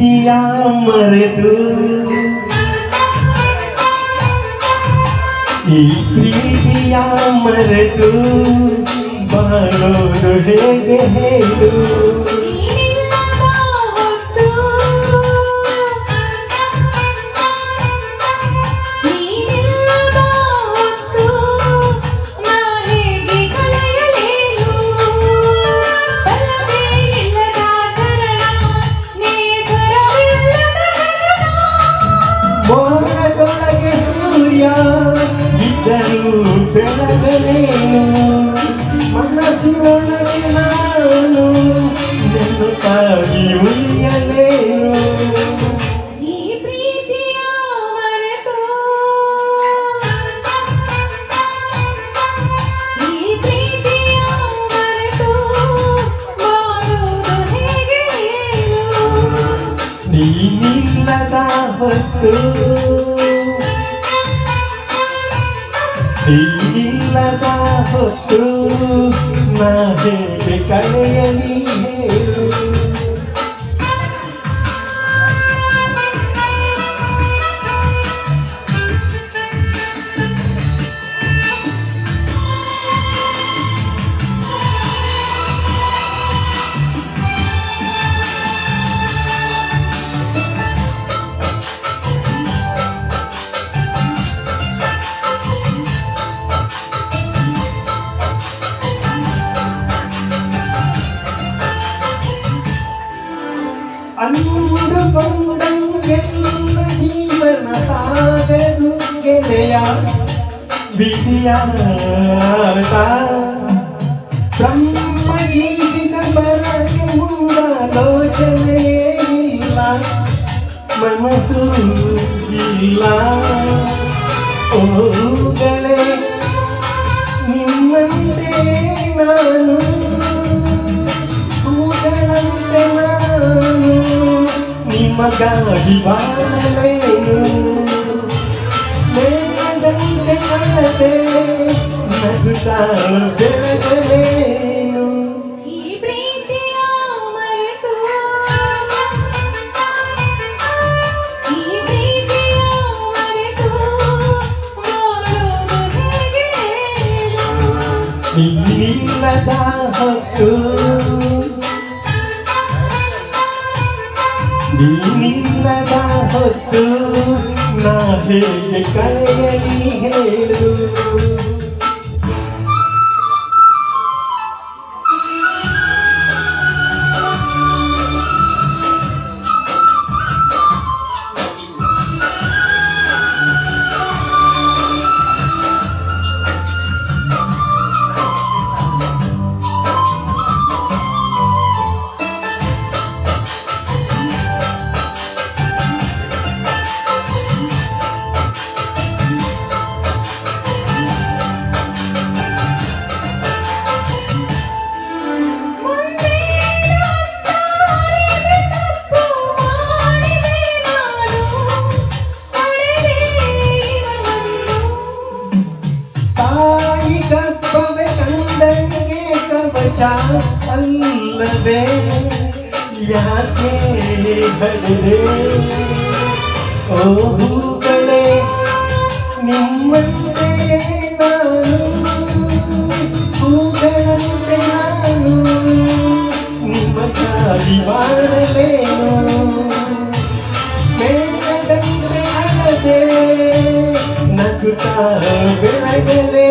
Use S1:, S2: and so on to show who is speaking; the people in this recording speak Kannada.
S1: दिया मर दू प्रीतिया मर दू बानो
S2: हे गेलू ಬೆಳೆದನು ಬೆಳೆದನೇನು ಮನಸ್ಸಿನೊಳಗೆ ನಾನು ನೆನಪಾಗಿ ಹೊತ್ತು ಹೊತ್ತು ನಾ ಹೇಗೆ ಕಳೆಯಲಿ ಅನ್ನುವುದು ಬಂದಂಗೆ ನನ್ನ ಜೀವನ ಸಾಗದು ಗೆಳೆಯ. ಬೀದಿಯ ಬ್ರಹ್ಮ ಗೀತಿನ ಬರಗೆ ಮೂಡಾಲೋಚನೆಯೇ ಇಲ್ಲ. ಮನಸ್ಸು ಇಲ್ಲ. ಓ ಗೆಳೆಯ, ನಿಮ್ಮಂತೆ ನಾನು
S1: మగా దివానలేను నేనంటే కలదే నగుతాను వెలగలేను నిన్న దాహస్తూ
S2: ನೀನಿಲ್ಲದ ಹೊತ್ತು ನಾ ಹೇಗೆ ಕಳೆಯಲಿ ಹೇಳು. ಅಲ್ಲವೇ ಯಾಕೆ ಬಡದೆ ಓ ಹೂಗಳೇ, ನಿಮ್ಮಂತೆ ನಾನು, ಹೂಗಳಂತೆ ನಾನು, ನಿಮ್ಮ ಕಾಡಿ ಮಾಡಲೇನು? ಬೇಡದಂತೆ ಅಲ್ಲದೆ ನಗುತ್ತಾ ಬೆಳಗಲೇ